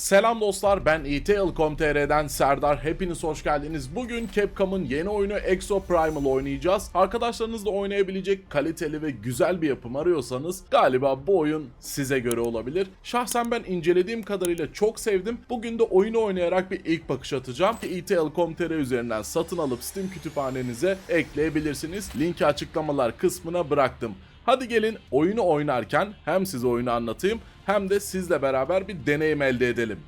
Selam dostlar ben ETL.com.tr'den Serdar hepiniz hoş geldiniz. Bugün Capcom'un yeni oyunu Exo Primal oynayacağız. Arkadaşlarınızla oynayabilecek kaliteli ve güzel bir yapım arıyorsanız galiba bu oyun size göre olabilir. Şahsen ben incelediğim kadarıyla çok sevdim. Bugün de oyunu oynayarak bir ilk bakış atacağım. ETL.com.tr üzerinden satın alıp Steam kütüphanenize ekleyebilirsiniz. Linki açıklamalar kısmına bıraktım. Hadi gelin oyunu oynarken hem size oyunu anlatayım hem de sizle beraber bir deneyim elde edelim.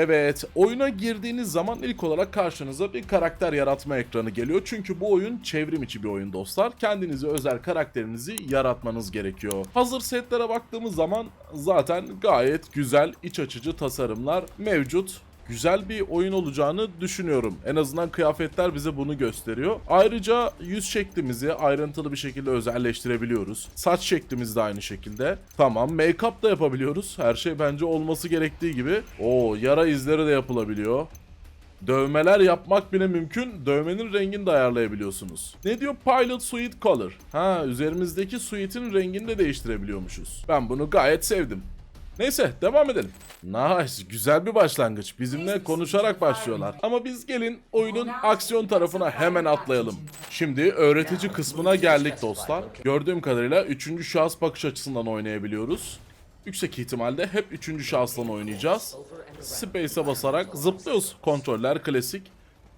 Evet, oyuna girdiğiniz zaman ilk olarak karşınıza bir karakter yaratma ekranı geliyor. Çünkü bu oyun çevrim içi bir oyun dostlar. Kendinize özel karakterinizi yaratmanız gerekiyor. Hazır setlere baktığımız zaman zaten gayet güzel, iç açıcı tasarımlar mevcut güzel bir oyun olacağını düşünüyorum. En azından kıyafetler bize bunu gösteriyor. Ayrıca yüz şeklimizi ayrıntılı bir şekilde özelleştirebiliyoruz. Saç şeklimiz de aynı şekilde. Tamam, make-up da yapabiliyoruz. Her şey bence olması gerektiği gibi. Oo, yara izleri de yapılabiliyor. Dövmeler yapmak bile mümkün. Dövmenin rengini de ayarlayabiliyorsunuz. Ne diyor? Pilot Suite Color. Ha, üzerimizdeki suite'in rengini de değiştirebiliyormuşuz. Ben bunu gayet sevdim. Neyse devam edelim. Nice. Güzel bir başlangıç. Bizimle konuşarak başlıyorlar. Ama biz gelin oyunun aksiyon tarafına hemen atlayalım. Şimdi öğretici kısmına geldik dostlar. Gördüğüm kadarıyla 3. şahıs bakış açısından oynayabiliyoruz. Yüksek ihtimalle hep 3. şahıstan oynayacağız. Space'e basarak zıplıyoruz. Kontroller klasik.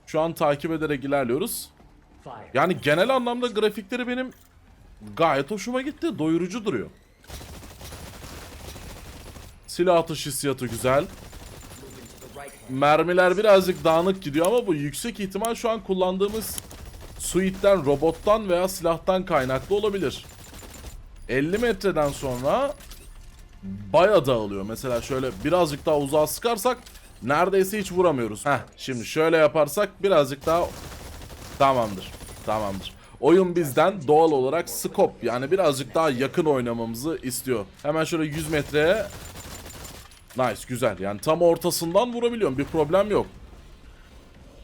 Şu an takip ederek ilerliyoruz. Yani genel anlamda grafikleri benim gayet hoşuma gitti. Doyurucu duruyor. Silah atış hissiyatı güzel. Mermiler birazcık dağınık gidiyor ama bu yüksek ihtimal şu an kullandığımız suite'den, robottan veya silahtan kaynaklı olabilir. 50 metreden sonra baya dağılıyor. Mesela şöyle birazcık daha uzağa sıkarsak neredeyse hiç vuramıyoruz. Heh, şimdi şöyle yaparsak birazcık daha tamamdır. Tamamdır. Oyun bizden doğal olarak scope yani birazcık daha yakın oynamamızı istiyor. Hemen şöyle 100 metreye Nice güzel yani tam ortasından vurabiliyorum bir problem yok.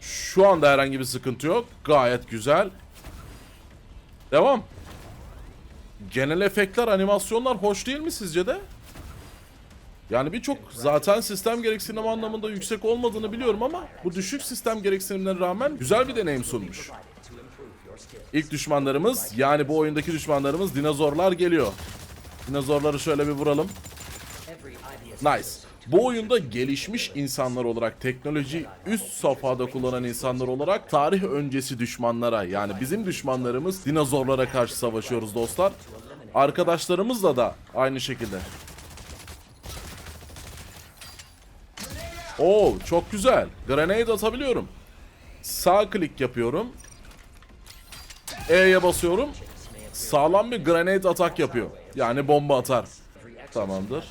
Şu anda herhangi bir sıkıntı yok. Gayet güzel. Devam. Genel efektler, animasyonlar hoş değil mi sizce de? Yani birçok zaten sistem gereksinimi anlamında yüksek olmadığını biliyorum ama bu düşük sistem gereksinimlerine rağmen güzel bir deneyim sunmuş. İlk düşmanlarımız yani bu oyundaki düşmanlarımız dinozorlar geliyor. Dinozorları şöyle bir vuralım. Nice. Bu oyunda gelişmiş insanlar olarak, teknoloji üst safhada kullanan insanlar olarak tarih öncesi düşmanlara yani bizim düşmanlarımız dinozorlara karşı savaşıyoruz dostlar. Arkadaşlarımızla da aynı şekilde. Oo çok güzel. Grenade atabiliyorum. Sağ klik yapıyorum. E'ye basıyorum. Sağlam bir grenade atak yapıyor. Yani bomba atar. Tamamdır.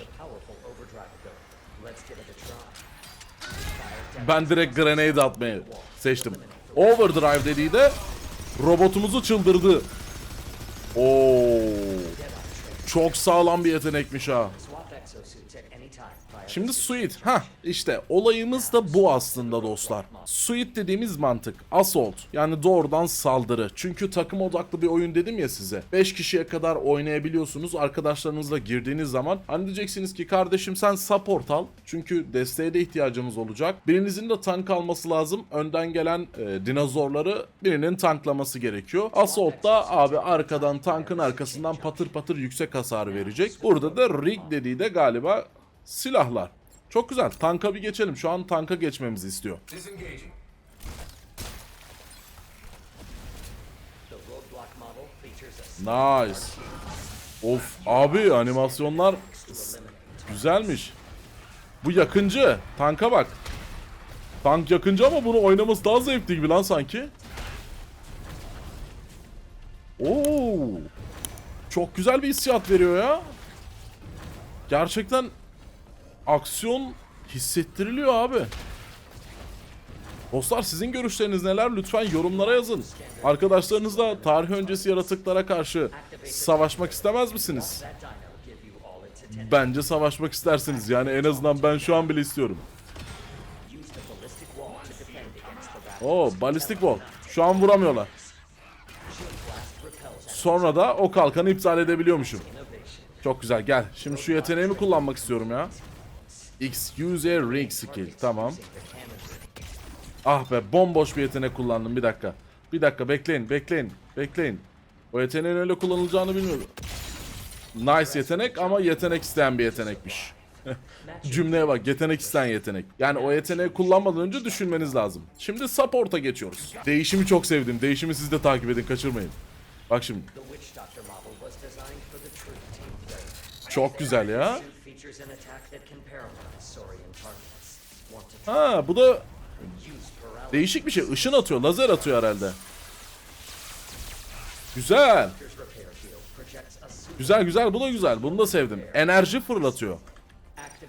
Ben direkt grenade atmayı seçtim. Overdrive dediği de robotumuzu çıldırdı. Oo. Çok sağlam bir yetenekmiş ha. Şimdi suite. Ha işte olayımız da bu aslında dostlar. Suite dediğimiz mantık. Assault. Yani doğrudan saldırı. Çünkü takım odaklı bir oyun dedim ya size. 5 kişiye kadar oynayabiliyorsunuz. Arkadaşlarınızla girdiğiniz zaman. Hani diyeceksiniz ki kardeşim sen support al. Çünkü desteğe de ihtiyacımız olacak. Birinizin de tank alması lazım. Önden gelen e, dinozorları birinin tanklaması gerekiyor. Assault da abi arkadan tankın arkasından patır patır yüksek hasar verecek. Burada da rig dediği de galiba silahlar. Çok güzel. Tanka bir geçelim. Şu an tanka geçmemizi istiyor. Nice. Of abi animasyonlar güzelmiş. Bu yakıncı. Tanka bak. Tank yakıncı ama bunu oynaması daha zevkli gibi lan sanki. Oo. Çok güzel bir hissiyat veriyor ya. Gerçekten aksiyon hissettiriliyor abi. Dostlar sizin görüşleriniz neler? Lütfen yorumlara yazın. Arkadaşlarınızla tarih öncesi yaratıklara karşı savaşmak istemez misiniz? Bence savaşmak istersiniz. Yani en azından ben şu an bile istiyorum. Oo, ballistic wall. Şu an vuramıyorlar. Sonra da o kalkanı iptal edebiliyormuşum. Çok güzel gel. Şimdi şu yeteneğimi kullanmak istiyorum ya. Excuse a ring skill. Tamam. Ah be bomboş bir yetenek kullandım bir dakika. Bir dakika bekleyin bekleyin bekleyin. O yeteneğin öyle kullanılacağını bilmiyorum. Nice yetenek ama yetenek isteyen bir yetenekmiş. Cümleye bak yetenek isteyen yetenek. Yani o yeteneği kullanmadan önce düşünmeniz lazım. Şimdi support'a geçiyoruz. Değişimi çok sevdim. Değişimi siz de takip edin kaçırmayın. Bak şimdi. Çok güzel ya. Ha bu da değişik bir şey. Işın atıyor. Lazer atıyor herhalde. Güzel. Güzel güzel. Bu da güzel. Bunu da sevdim. Enerji fırlatıyor.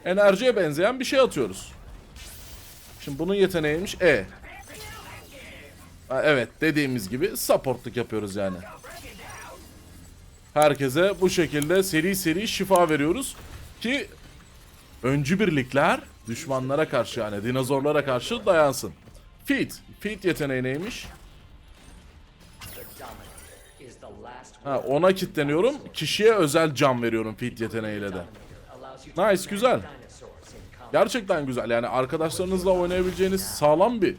Enerjiye benzeyen bir şey atıyoruz. Şimdi bunun yeteneğiymiş E. Ha, evet dediğimiz gibi supportluk yapıyoruz yani. Herkese bu şekilde seri seri şifa veriyoruz ki öncü birlikler düşmanlara karşı yani dinozorlara karşı dayansın. Feed. Feed yeteneği neymiş? Ha, ona kitleniyorum. Kişiye özel can veriyorum feed yeteneğiyle de. Nice güzel. Gerçekten güzel. Yani arkadaşlarınızla oynayabileceğiniz sağlam bir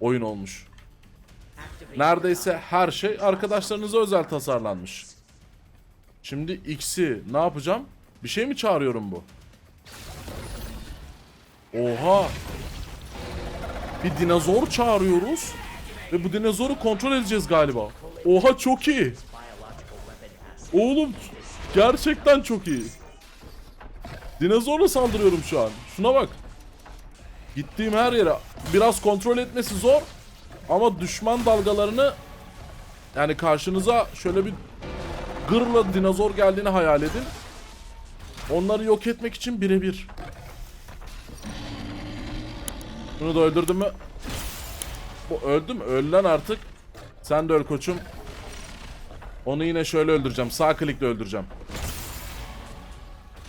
oyun olmuş. Neredeyse her şey arkadaşlarınıza özel tasarlanmış. Şimdi X'i ne yapacağım? Bir şey mi çağırıyorum bu? Oha! Bir dinozor çağırıyoruz. Ve bu dinozoru kontrol edeceğiz galiba. Oha çok iyi. Oğlum gerçekten çok iyi. Dinozorla saldırıyorum şu an. Şuna bak. Gittiğim her yere biraz kontrol etmesi zor ama düşman dalgalarını yani karşınıza şöyle bir gırla dinozor geldiğini hayal edin. Onları yok etmek için birebir. Bunu da öldürdün mü? Bu öldü mü? Öl artık. Sen de öl koçum. Onu yine şöyle öldüreceğim. Sağ klikle öldüreceğim.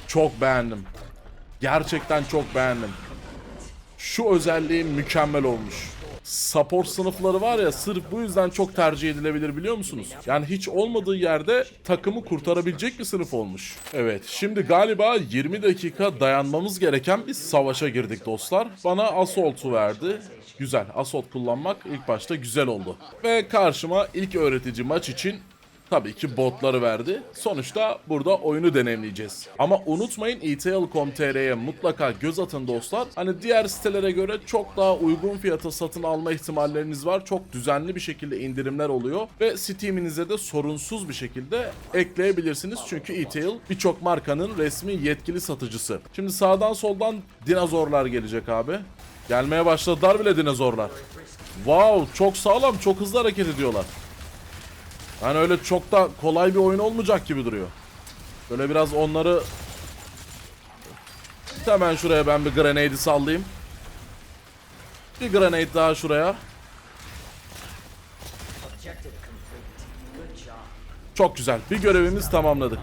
Çok beğendim. Gerçekten çok beğendim. Şu özelliği mükemmel olmuş. Support sınıfları var ya sırf bu yüzden çok tercih edilebilir biliyor musunuz? Yani hiç olmadığı yerde takımı kurtarabilecek bir sınıf olmuş. Evet şimdi galiba 20 dakika dayanmamız gereken bir savaşa girdik dostlar. Bana Assault'u verdi. Güzel. Assault kullanmak ilk başta güzel oldu. Ve karşıma ilk öğretici maç için Tabii ki botları verdi. Sonuçta burada oyunu deneyimleyeceğiz. Ama unutmayın etail.com.tr'ye mutlaka göz atın dostlar. Hani diğer sitelere göre çok daha uygun fiyata satın alma ihtimalleriniz var. Çok düzenli bir şekilde indirimler oluyor. Ve Steam'inize de sorunsuz bir şekilde ekleyebilirsiniz. Çünkü etail birçok markanın resmi yetkili satıcısı. Şimdi sağdan soldan dinozorlar gelecek abi. Gelmeye başladılar bile dinozorlar. Wow çok sağlam çok hızlı hareket ediyorlar. Yani öyle çok da kolay bir oyun olmayacak gibi duruyor. Böyle biraz onları hemen şuraya ben bir grenade'i sallayayım. Bir grenade daha şuraya. Çok güzel. Bir görevimiz tamamladık.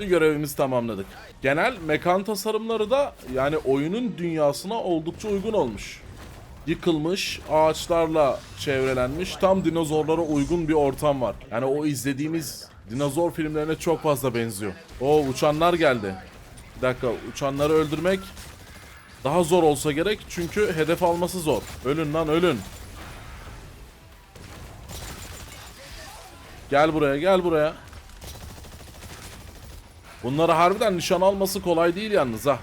Bir görevimiz tamamladık. Genel mekan tasarımları da yani oyunun dünyasına oldukça uygun olmuş. Yıkılmış, ağaçlarla çevrelenmiş, tam dinozorlara uygun bir ortam var. Yani o izlediğimiz dinozor filmlerine çok fazla benziyor. O uçanlar geldi. Bir dakika, uçanları öldürmek daha zor olsa gerek çünkü hedef alması zor. Ölün lan ölün. Gel buraya, gel buraya. Bunları harbiden nişan alması kolay değil yalnız ha.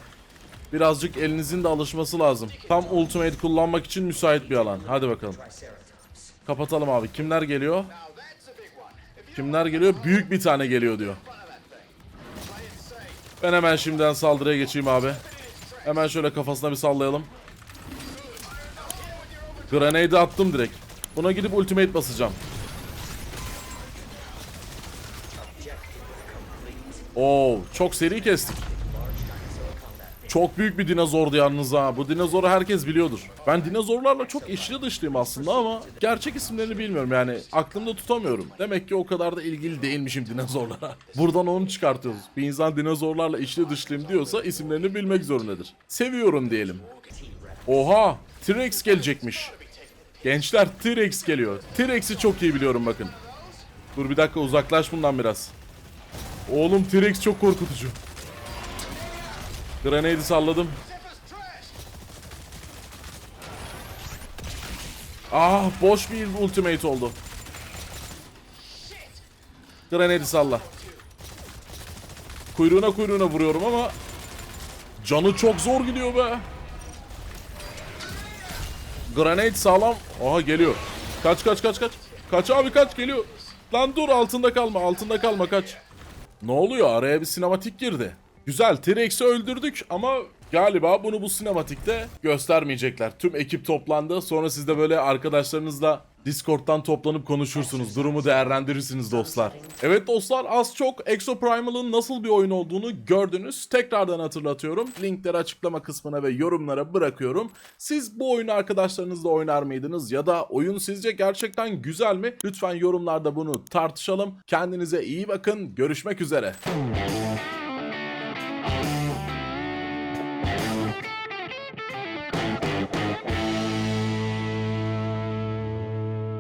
Birazcık elinizin de alışması lazım. Tam ultimate kullanmak için müsait bir alan. Hadi bakalım. Kapatalım abi. Kimler geliyor? Kimler geliyor? Büyük bir tane geliyor diyor. Ben hemen şimdiden saldırıya geçeyim abi. Hemen şöyle kafasına bir sallayalım. Grenade'i attım direkt. Buna gidip ultimate basacağım. Oo, çok seri kestik. Çok büyük bir dinozordu yalnız ha. Bu dinozoru herkes biliyordur. Ben dinozorlarla çok içli dışlıyım aslında ama gerçek isimlerini bilmiyorum yani aklımda tutamıyorum. Demek ki o kadar da ilgili değilmişim dinozorlara. Buradan onu çıkartıyoruz. Bir insan dinozorlarla içli dışlıyım diyorsa isimlerini bilmek zorundadır. Seviyorum diyelim. Oha! T-Rex gelecekmiş. Gençler T-Rex geliyor. T-Rex'i çok iyi biliyorum bakın. Dur bir dakika uzaklaş bundan biraz. Oğlum T-Rex çok korkutucu. Grenade'i salladım. Ah boş bir ultimate oldu. Grenade'i salla. Kuyruğuna kuyruğuna vuruyorum ama canı çok zor gidiyor be. Granate sağlam. Aha geliyor. Kaç kaç kaç kaç. Kaç abi kaç geliyor. Lan dur altında kalma altında kalma kaç. Ne oluyor araya bir sinematik girdi. Güzel T-Rex'i öldürdük ama galiba bunu bu sinematikte göstermeyecekler. Tüm ekip toplandı sonra siz de böyle arkadaşlarınızla Discord'dan toplanıp konuşursunuz. Durumu değerlendirirsiniz dostlar. Evet dostlar az çok Exoprimal'ın nasıl bir oyun olduğunu gördünüz. Tekrardan hatırlatıyorum. Linkleri açıklama kısmına ve yorumlara bırakıyorum. Siz bu oyunu arkadaşlarınızla oynar mıydınız? Ya da oyun sizce gerçekten güzel mi? Lütfen yorumlarda bunu tartışalım. Kendinize iyi bakın. Görüşmek üzere.